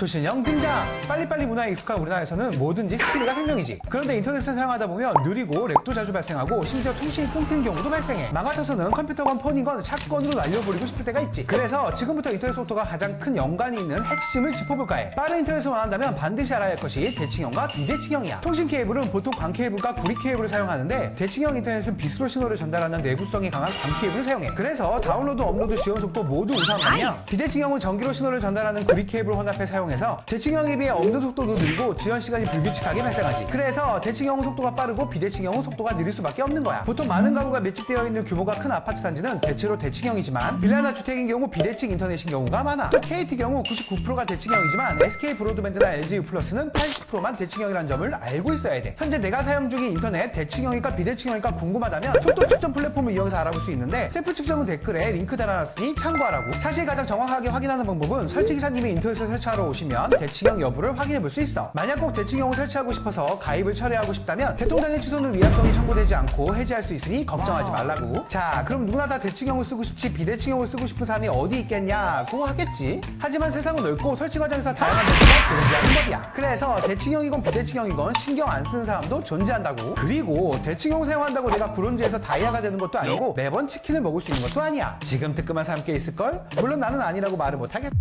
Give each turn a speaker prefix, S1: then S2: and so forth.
S1: 초신형 등장! 빨리빨리 문화에 익숙한 우리나라에서는 뭐든지 스피드가 생명이지. 그런데 인터넷을 사용하다 보면 느리고 렉도 자주 발생하고 심지어 통신이 끊기는 경우도 발생해. 나 같아서는 컴퓨터건 폰이건 샷건으로 날려버리고 싶을 때가 있지. 그래서 지금부터 인터넷 속도가 가장 큰 연관이 있는 핵심을 짚어볼까 해. 빠른 인터넷을 원한다면 반드시 알아야 할 것이 대칭형과 비대칭형이야. 통신 케이블은 보통 광 케이블과 구리 케이블을 사용하는데 대칭형 인터넷은 비스로 신호를 전달하는 내구성이 강한 광 케이블을 사용해. 그래서 다운로드, 업로드, 지원 속도 모두 우수한반면 비대칭형은 전기로 신호를 전달하는 구리 케이블 혼합해 사용해 서 대칭형에 비해 업로드 속도도 느리고 지원 시간이 불규칙하게 발생하지. 그래서 대칭형은 속도가 빠르고 비대칭형은 속도가 느릴 수밖에 없는 거야. 보통 많은 가구가 밀집되어 있는 규모가 큰 아파트 단지는 대체로 대칭형이지만 빌라나 주택인 경우 비대칭 인터넷인 경우가 많아. 또 KT 경우 99%가 대칭형이지만 SK 브로드밴드나 LG U 플러스는 80%만 대칭형이라는 점을 알고 있어야 돼. 현재 내가 사용 중인 인터넷 대칭형일까 비대칭형일까 궁금하다면 속도 측정 플랫폼을 이용해서 알아볼 수 있는데 셀프 측정은 댓글에 링크 달아놨으니 참고하라고. 사실 가장 정확하게 확인하는 방법은 설치기사님이 인터넷을 설치하러 오 시면 대칭형 여부를 확인해 볼 수 있어. 만약 꼭 대칭형을 설치하고 싶어서 가입을 철회하고 싶다면 대통령의 취소는 위약금이 청구되지 않고 해지할 수 있으니 걱정하지 말라고. 자, 그럼 누구나 다 대칭형을 쓰고 싶지 비대칭형을 쓰고 싶은 사람이 어디 있겠냐고 하겠지. 하지만 세상은 넓고 설치 과정에서 다양한 대칭가 존재하는 법이야. 그래서 대칭형이건 비대칭형이건 신경 안 쓰는 사람도 존재한다고. 그리고 대칭형 사용한다고 내가 브론즈에서 다이아가 되는 것도 아니고 매번 치킨을 먹을 수 있는 것도 아니야. 지금 뜨끔한 사람 께 있을걸? 물론 나는 아니라고 말을 못하겠.